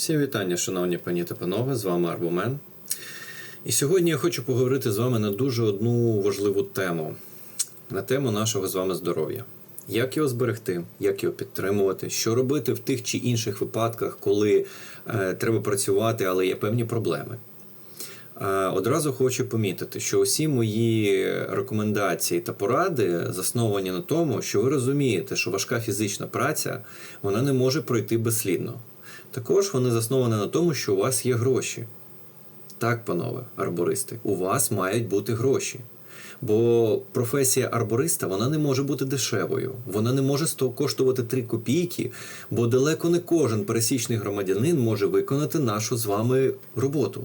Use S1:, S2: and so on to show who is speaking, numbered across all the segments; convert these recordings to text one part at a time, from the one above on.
S1: Всім вітання, шановні пані та панове, з вами Арбумен. І сьогодні я хочу поговорити з вами на дуже одну важливу тему на тему нашого з вами здоров'я. Як його зберегти, як його підтримувати, що робити в тих чи інших випадках, коли е, треба працювати, але є певні проблеми. Е, Одразу хочу помітити, що усі мої рекомендації та поради засновані на тому, що ви розумієте, що важка фізична праця вона не може пройти безслідно. Також вони засновані на тому, що у вас є гроші. Так, панове, арбористи, у вас мають бути гроші. Бо професія арбориста вона не може бути дешевою, вона не може коштувати 3 копійки, бо далеко не кожен пересічний громадянин може виконати нашу з вами роботу.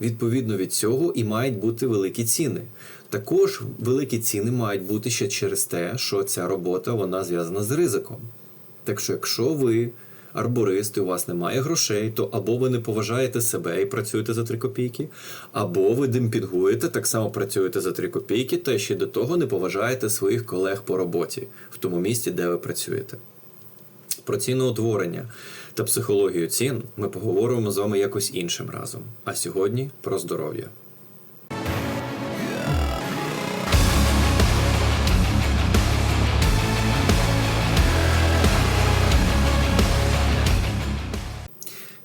S1: Відповідно від цього і мають бути великі ціни. Також великі ціни мають бути ще через те, що ця робота вона зв'язана з ризиком. Так що, якщо ви арборист і у вас немає грошей, то або ви не поважаєте себе і працюєте за 3 копійки, або ви демпінгуєте, так само працюєте за 3 копійки, та ще до того не поважаєте своїх колег по роботі в тому місці, де ви працюєте. Про ціноутворення та психологію цін ми поговоримо з вами якось іншим разом. А сьогодні про здоров'я.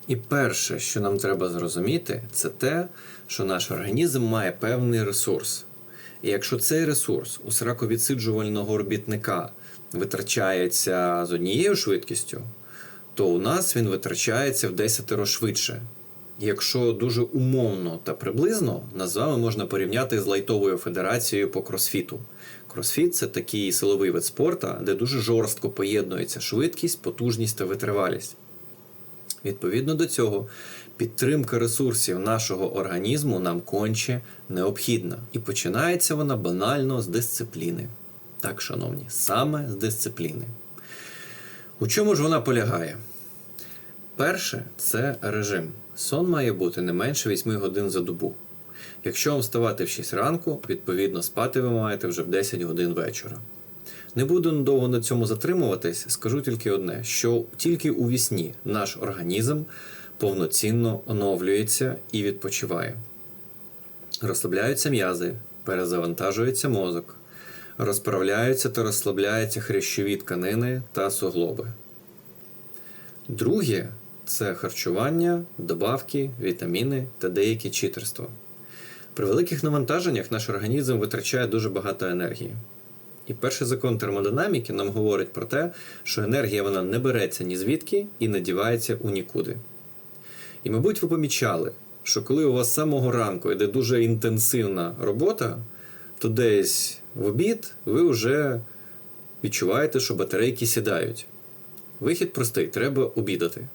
S1: І перше, що нам треба зрозуміти, це те, що наш організм має певний ресурс. І якщо цей ресурс у сраковідсиджувального робітника витрачається з однією швидкістю, то у нас він витрачається в десятеро швидше. Якщо дуже умовно та приблизно, нас з вами можна порівняти з лайтовою федерацією по кросфіту. Кросфіт це такий силовий вид спорту, де дуже жорстко поєднується швидкість, потужність та витривалість. Відповідно до цього, підтримка ресурсів нашого організму нам конче необхідна. І починається вона банально з дисципліни. Так, шановні, саме з дисципліни. У чому ж вона полягає? Перше це режим. Сон має бути не менше 8 годин за добу. Якщо вам вставати в 6 ранку, відповідно спати ви маєте вже в 10 годин вечора. Не буду довго на цьому затримуватись, скажу тільки одне: що тільки у вісні наш організм повноцінно оновлюється і відпочиває. Розслабляються м'язи, перезавантажується мозок, розправляються та розслабляються хрящові тканини та суглоби. Друге це харчування, добавки, вітаміни та деякі читерства. При великих навантаженнях наш організм витрачає дуже багато енергії. І перший закон термодинаміки нам говорить про те, що енергія вона не береться ні звідки і не дівається у нікуди. І, мабуть, ви помічали, що коли у вас з самого ранку йде дуже інтенсивна робота, то десь в обід ви вже відчуваєте, що батарейки сідають. Вихід простий, треба обідати.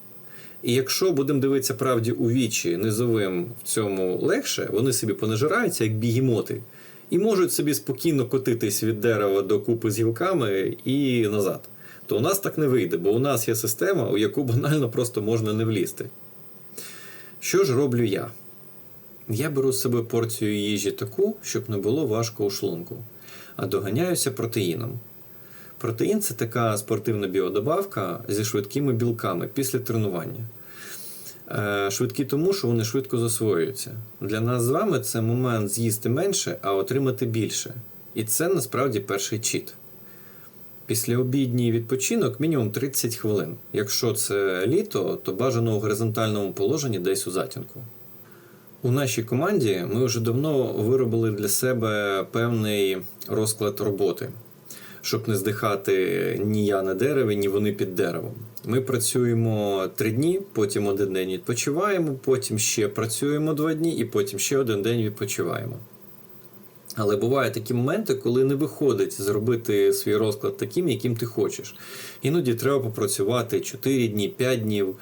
S1: І якщо будемо дивитися правді у вічі низовим в цьому легше, вони собі понажираються, як бігімоти, і можуть собі спокійно котитись від дерева до купи з гілками і назад. То у нас так не вийде, бо у нас є система, у яку банально просто можна не влізти. Що ж роблю я? Я беру з собою порцію їжі таку, щоб не було важко у шлунку, а доганяюся протеїном. Протеїн це така спортивна біодобавка зі швидкими білками після тренування. Е, Швидкі тому, що вони швидко засвоюються. Для нас з вами це момент з'їсти менше, а отримати більше. І це насправді перший чіт. Після обідній відпочинок мінімум 30 хвилин. Якщо це літо, то бажано у горизонтальному положенні десь у затінку. У нашій команді ми вже давно виробили для себе певний розклад роботи, щоб не здихати ні я на дереві, ні вони під деревом. Ми працюємо три дні, потім один день відпочиваємо, потім ще працюємо два дні і потім ще один день відпочиваємо. Але бувають такі моменти, коли не виходить зробити свій розклад таким, яким ти хочеш. Іноді треба попрацювати 4 дні, 5 днів.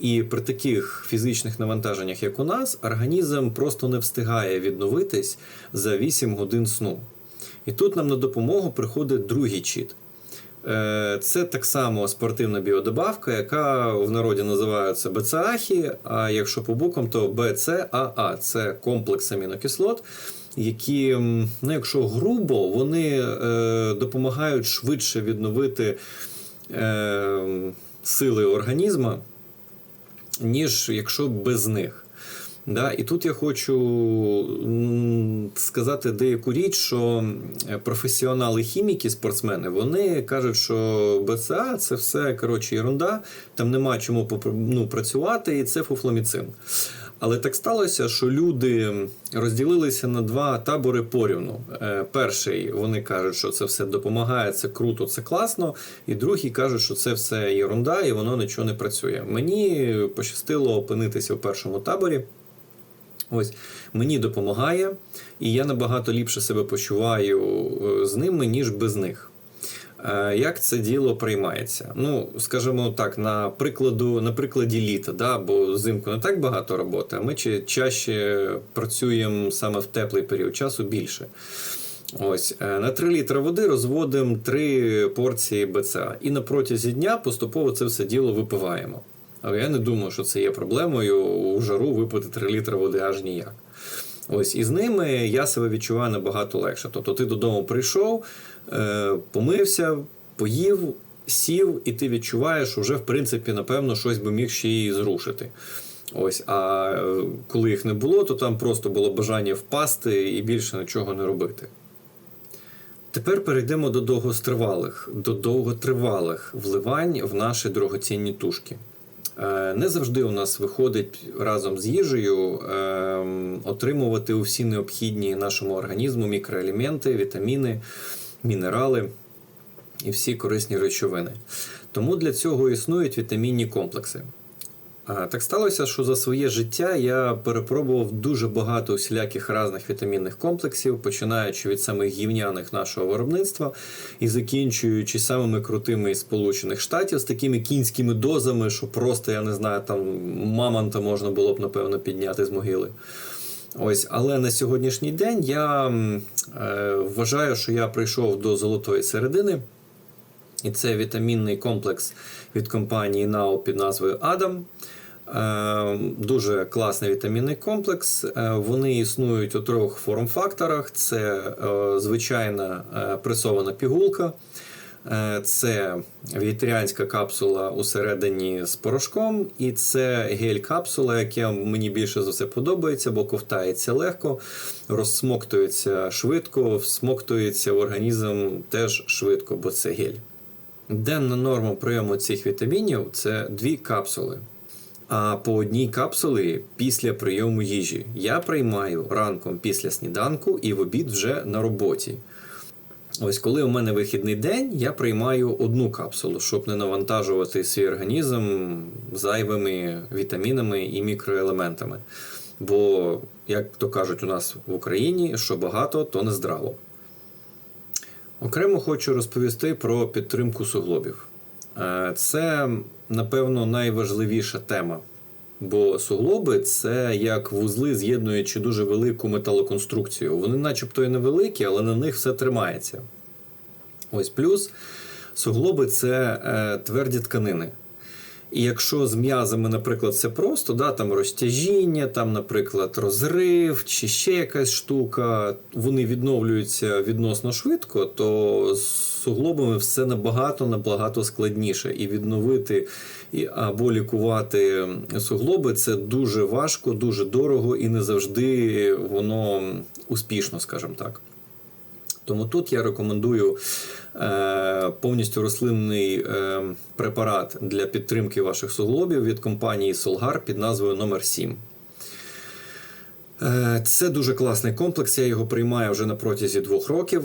S1: І при таких фізичних навантаженнях, як у нас, організм просто не встигає відновитись за 8 годин сну. І тут нам на допомогу приходить другий чіт. Е, Це так само спортивна біодобавка, яка в народі називається БЦАХІ, а якщо по буквам, то БЦАА це комплекс амінокислот, які, ну, якщо грубо, вони е, допомагають швидше відновити е, сили організму ніж якщо без них. Да, і тут я хочу сказати деяку річ, що професіонали хіміки, спортсмени, вони кажуть, що БЦА це все коротше ерунда, там нема чому ну, працювати, і це фуфломіцин. Але так сталося, що люди розділилися на два табори порівну. Е, Перший вони кажуть, що це все допомагає, це круто, це класно. І другий кажуть, що це все ерунда і воно нічого не працює. Мені пощастило опинитися в першому таборі. Ось мені допомагає, і я набагато ліпше себе почуваю е, з ними, ніж без них. Е, Як це діло приймається? Ну, скажімо так, на прикладу, на прикладі літа, да, бо взимку не так багато роботи, а ми чи- чаще працюємо саме в теплий період часу більше. Ось е, на 3 літри води розводимо 3 порції БЦА. І на протязі дня поступово це все діло випиваємо. Але я не думаю, що це є проблемою у жару випити 3 літри води аж ніяк. Ось і з ними я себе відчуваю набагато легше. Тобто ти додому прийшов, е, помився, поїв, сів, і ти відчуваєш, що вже в принципі, напевно, щось би міг ще і зрушити. Ось, а е, коли їх не було, то там просто було бажання впасти і більше нічого не робити. Тепер перейдемо до довготривалих, до довготривалих вливань в наші дорогоцінні тушки. Е, Не завжди у нас виходить разом з їжею ем, отримувати усі необхідні нашому організму мікроелементи, вітаміни, мінерали і всі корисні речовини. Тому для цього існують вітамінні комплекси. Так сталося, що за своє життя я перепробував дуже багато усіляких різних вітамінних комплексів, починаючи від самих гівняних нашого виробництва і закінчуючи самими крутими із Сполучених Штатів з такими кінськими дозами, що просто я не знаю, там мамонта можна було б напевно підняти з могили. Ось, але на сьогоднішній день я е, вважаю, що я прийшов до золотої середини. І це вітамінний комплекс від компанії НАО під назвою Адам. Е, Дуже класний вітамінний комплекс. Е, Вони існують у трьох форм-факторах: це е, звичайна пресована пігулка, це вегетаріанська капсула усередині з порошком, і це гель-капсула, яка мені більше за все подобається, бо ковтається легко, розсмоктується швидко, всмоктується в організм теж швидко, бо це гель. Денна норма прийому цих вітамінів це дві капсули. А по одній капсулі після прийому їжі я приймаю ранком після сніданку і в обід вже на роботі. Ось коли у мене вихідний день, я приймаю одну капсулу, щоб не навантажувати свій організм зайвими вітамінами і мікроелементами. Бо, як то кажуть у нас в Україні, що багато, то не здраво. Окремо хочу розповісти про підтримку суглобів. Е, Це, напевно, найважливіша тема. Бо суглоби це як вузли, з'єднуючи дуже велику металоконструкцію. Вони, начебто, і невеликі, але на них все тримається. Ось плюс суглоби це е, тверді тканини. І якщо з м'язами, наприклад, все просто, да, там розтяжіння, там, наприклад, розрив чи ще якась штука, вони відновлюються відносно швидко, то з суглобами все набагато набагато складніше. І відновити або лікувати суглоби це дуже важко, дуже дорого і не завжди воно успішно, скажімо так. Тому тут я рекомендую повністю рослинний е, препарат для підтримки ваших суглобів від компанії Solgar під назвою номер 7 Е, Це дуже класний комплекс. Я його приймаю вже на протязі двох років.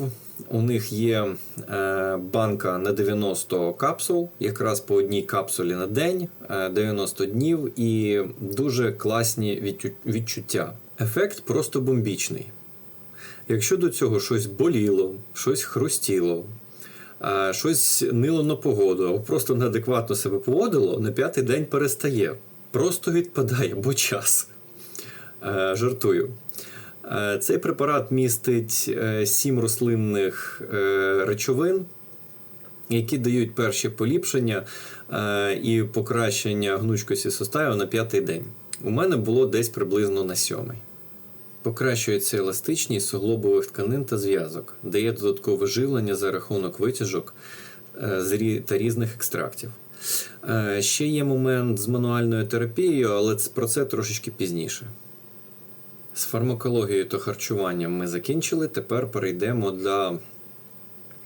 S1: У них є е, банка на 90 капсул, якраз по одній капсулі на день, е, 90 днів, і дуже класні відчуття. Ефект просто бомбічний. Якщо до цього щось боліло, щось хрустіло, щось нило на погоду, або просто неадекватно себе поводило, на п'ятий день перестає. Просто відпадає, бо час. Е, Жартую. Е, Цей препарат містить е, сім рослинних речовин, які дають перші поліпшення і покращення гнучкості суставів на п'ятий день. У мене було десь приблизно на сьомий. Покращується еластичність суглобових тканин та зв'язок, дає додаткове живлення за рахунок витяжок е, та різних екстрактів. Е, Ще є момент з мануальною терапією, але про це трошечки пізніше. З фармакологією та харчуванням ми закінчили. Тепер перейдемо для,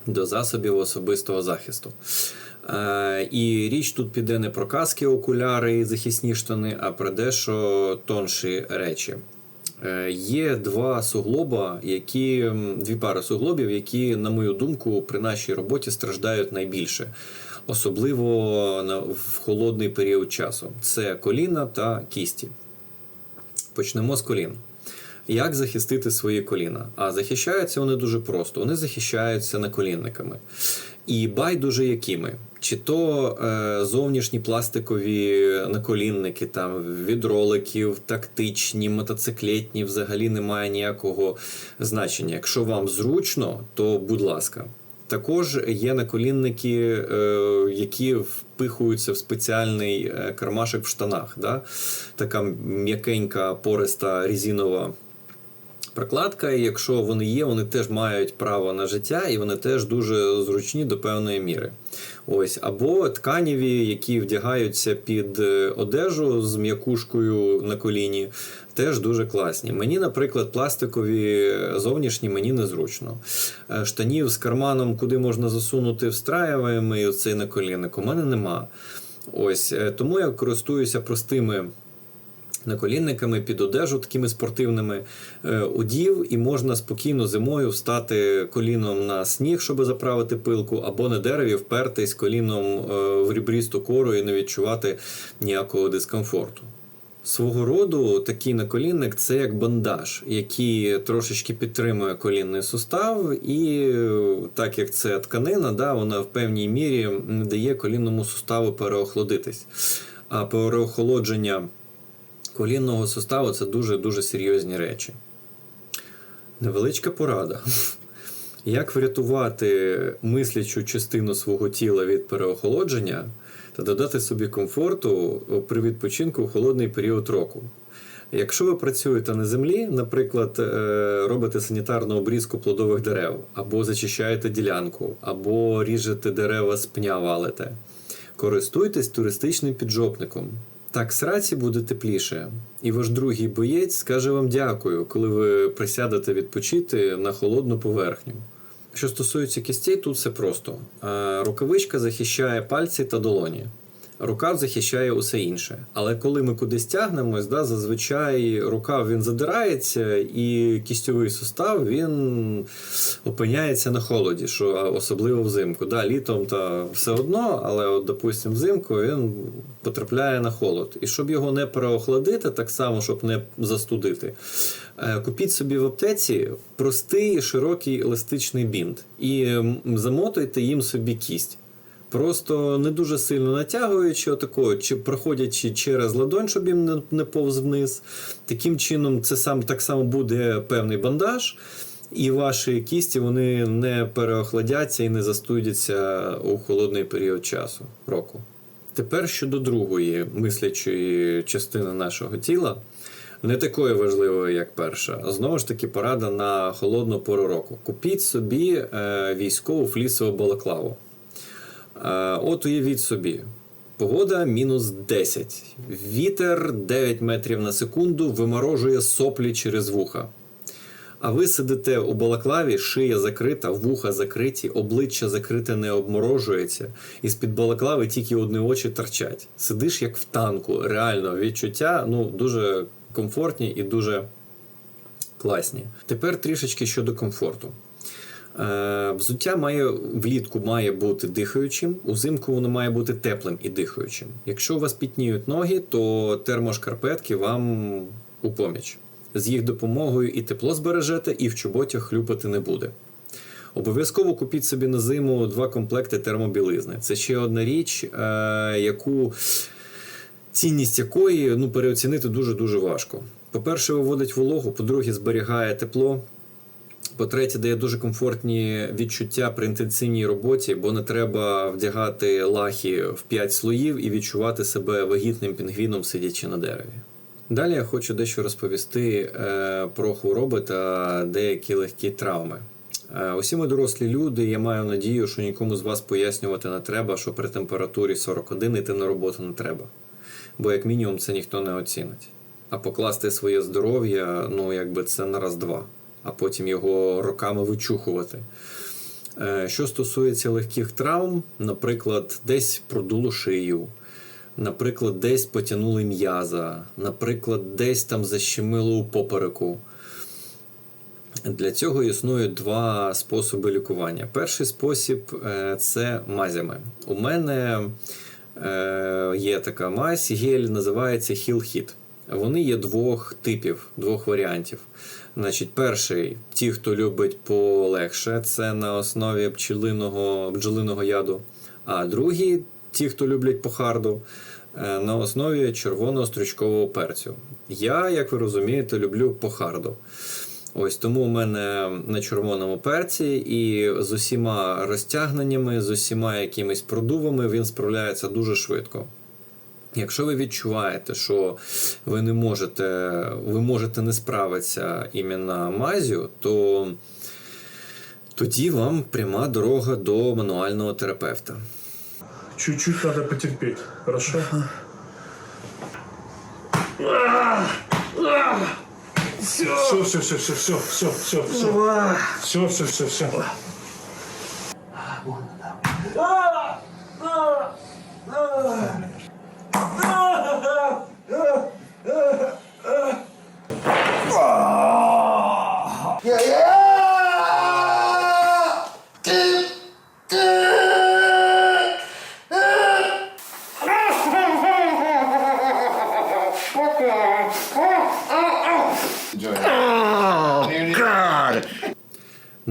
S1: до засобів особистого захисту. Е, і річ тут піде не про каски, окуляри і захисні штани, а про дещо тонші речі. Е, Є два суглоба, які дві пари суглобів, які, на мою думку, при нашій роботі страждають найбільше, особливо в холодний період часу. Це коліна та кісті. Почнемо з колін. Як захистити свої коліна? А захищаються вони дуже просто. Вони захищаються наколінниками. І байдуже якими. Чи то е, зовнішні пластикові наколінники там, від роликів, тактичні, мотоциклетні, взагалі немає ніякого значення. Якщо вам зручно, то будь ласка. Також є наколінники, е, які впихуються в спеціальний е, кармашек в штанах. Да? Така м'якенька, пориста резинова прокладка. І якщо вони є, вони теж мають право на життя, і вони теж дуже зручні до певної міри. Ось або тканіві, які вдягаються під е, одежу з м'якушкою на коліні, теж дуже класні. Мені, наприклад, пластикові зовнішні мені незручно. Е, Штанів з карманом, куди можна засунути встраюємо, і оцей наколінник, у мене нема. Ось е, тому я користуюся простими наколінниками під одежу, такими спортивними е, одів, і можна спокійно зимою встати коліном на сніг, щоб заправити пилку, або на дереві впертись коліном е, в рібрісту кору і не відчувати ніякого дискомфорту. Свого роду такий наколінник це як бандаж, який трошечки підтримує колінний сустав, і е, так як це тканина, да, вона в певній мірі не дає колінному суставу переохолодитись. А переохолодження колінного суставу це дуже-дуже серйозні речі. Невеличка порада. Як врятувати мислячу частину свого тіла від переохолодження та додати собі комфорту при відпочинку в холодний період року? Якщо ви працюєте на землі, наприклад, е, робите санітарну обрізку плодових дерев, або зачищаєте ділянку, або ріжете дерева з пня валите, користуйтесь туристичним піджопником. Так сраці буде тепліше, і ваш другий боєць скаже вам дякую, коли ви присядете відпочити на холодну поверхню. Що стосується кістей, тут все просто. Рукавичка захищає пальці та долоні. Рукав захищає усе інше. Але коли ми кудись тягнемось, да, зазвичай рукав він задирається, і кістьовий сустав він опиняється на холоді, що особливо взимку. Да, літом та все одно, але, от, допустимо, взимку він потрапляє на холод. І щоб його не переохладити, так само, щоб не застудити, е, купіть собі в аптеці простий широкий еластичний бінт і замотуйте їм собі кість. Просто не дуже сильно натягуючи, отако, чи проходячи через ладонь, щоб їм не, не повз вниз. Таким чином, це сам так само буде певний бандаж, і ваші кісті вони не переохладяться і не застудяться у холодний період часу року. Тепер щодо другої мислячої частини нашого тіла, не такої важливої, як перша. Знову ж таки, порада на холодну пору року. Купіть собі е, військову флісову балаклаву. Е, От уявіть собі. Погода мінус 10. Вітер 9 метрів на секунду виморожує соплі через вуха. А ви сидите у балаклаві, шия закрита, вуха закриті, обличчя закрите не обморожується, і з-під балаклави тільки одні очі торчать. Сидиш як в танку. Реально відчуття ну, дуже комфортні і дуже класні. Тепер трішечки щодо комфорту. Е, Взуття має влітку має бути дихаючим, узимку воно має бути теплим і дихаючим. Якщо у вас пітніють ноги, то термошкарпетки вам у поміч. З їх допомогою і тепло збережете, і в чоботях хлюпати не буде. Обов'язково купіть собі на зиму два комплекти термобілизни. Це ще одна річ, е, яку цінність якої ну, переоцінити дуже-дуже важко. По-перше, виводить вологу, по-друге, зберігає тепло. По-третє, дає дуже комфортні відчуття при інтенсивній роботі, бо не треба вдягати лахи в 5 слоїв і відчувати себе вагітним пінгвіном, сидячи на дереві. Далі я хочу дещо розповісти е, про хвороби та деякі легкі травми. Е, Усі ми дорослі люди, я маю надію, що нікому з вас пояснювати не треба, що при температурі 41 йти на роботу не треба. Бо як мінімум це ніхто не оцінить. А покласти своє здоров'я, ну якби це на раз-два, а потім його роками вичухувати. Е, Що стосується легких травм, наприклад, десь продуло шию, наприклад, десь потягнули м'яза, наприклад, десь там защемило у попереку. Для цього існують два способи лікування. Перший спосіб е, це мазями. У мене е, є така мазь, гель, називається Hit. Вони є двох типів, двох варіантів. Значить, перший, ті, хто любить полегше, це на основі пчелиного, бджолиного яду. А другий, ті, хто люблять по харду, е, на основі червоного стручкового перцю. Я, як ви розумієте, люблю по харду. Ось тому у мене на червоному перці і з усіма розтягненнями, з усіма якимись продувами він справляється дуже швидко. Якщо ви відчуваєте, що ви не можете, ви можете не справитися іменно мазю, то тоді вам пряма дорога до мануального терапевта.
S2: Чуть-чуть надо потерпеть, хорошо? Все, все, все, все, все, все, все, все, все, все, все, все.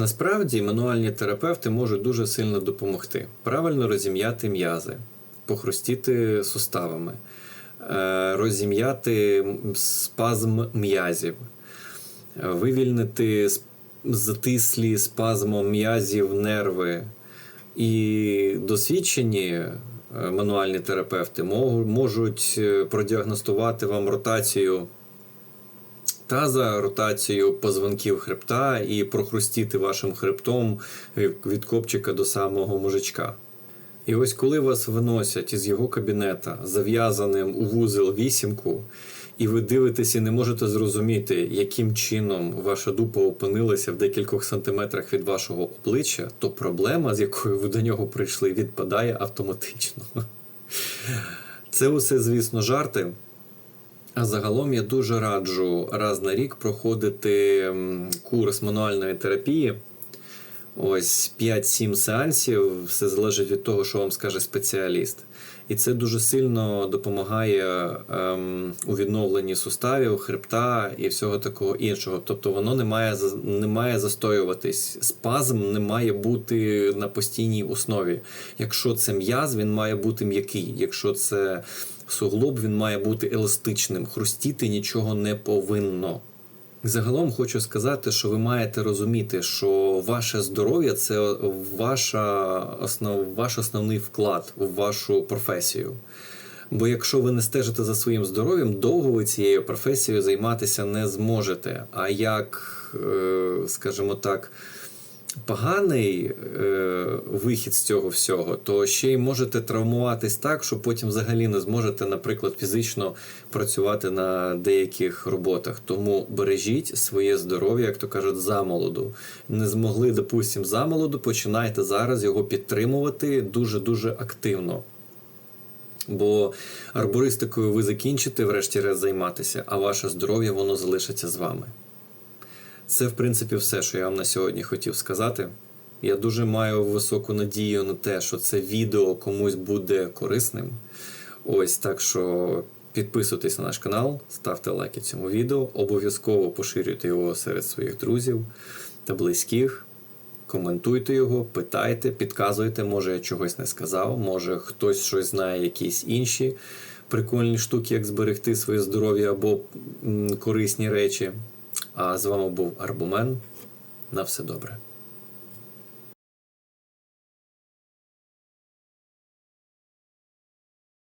S1: Насправді мануальні терапевти можуть дуже сильно допомогти. Правильно розім'яти м'язи, похрустіти суставами, е, розім'яти спазм м'язів, вивільнити затислі спазмом м'язів нерви. І досвідчені е, мануальні терапевти можуть е, продіагностувати вам ротацію таза, ротацію позвонків хребта і прохрустіти вашим хребтом від копчика до самого мужичка. І ось коли вас виносять із його кабінета зав'язаним у вузол вісімку, і ви дивитесь і не можете зрозуміти, яким чином ваша дупа опинилася в декількох сантиметрах від вашого обличчя, то проблема, з якою ви до нього прийшли, відпадає автоматично. Це усе, звісно, жарти. А загалом я дуже раджу раз на рік проходити курс мануальної терапії. Ось 5-7 сеансів, все залежить від того, що вам скаже спеціаліст. І це дуже сильно допомагає ем, у відновленні суставів, хребта і всього такого іншого. Тобто воно не має, не має застоюватись. Спазм не має бути на постійній основі. Якщо це м'яз, він має бути м'який. Якщо це суглоб, він має бути еластичним. Хрустіти нічого не повинно. Загалом хочу сказати, що ви маєте розуміти, що ваше здоров'я це ваша основ, ваш основний вклад в вашу професію. Бо якщо ви не стежите за своїм здоров'ям, довго ви цією професією займатися не зможете. А як, е, скажімо так, поганий е, вихід з цього всього, то ще й можете травмуватись так, що потім взагалі не зможете, наприклад, фізично працювати на деяких роботах. Тому бережіть своє здоров'я, як то кажуть, замолоду. Не змогли, допустимо, замолоду, починайте зараз його підтримувати дуже дуже активно. Бо арбористикою ви закінчите, врешті-решт займатися, а ваше здоров'я воно залишиться з вами. Це, в принципі, все, що я вам на сьогодні хотів сказати. Я дуже маю високу надію на те, що це відео комусь буде корисним. Ось так що підписуйтесь на наш канал, ставте лайки цьому відео, обов'язково поширюйте його серед своїх друзів та близьких. Коментуйте його, питайте, підказуйте, може я чогось не сказав, може хтось щось знає, якісь інші прикольні штуки, як зберегти своє здоров'я або корисні речі. А з вами був Арбумен. На все добре.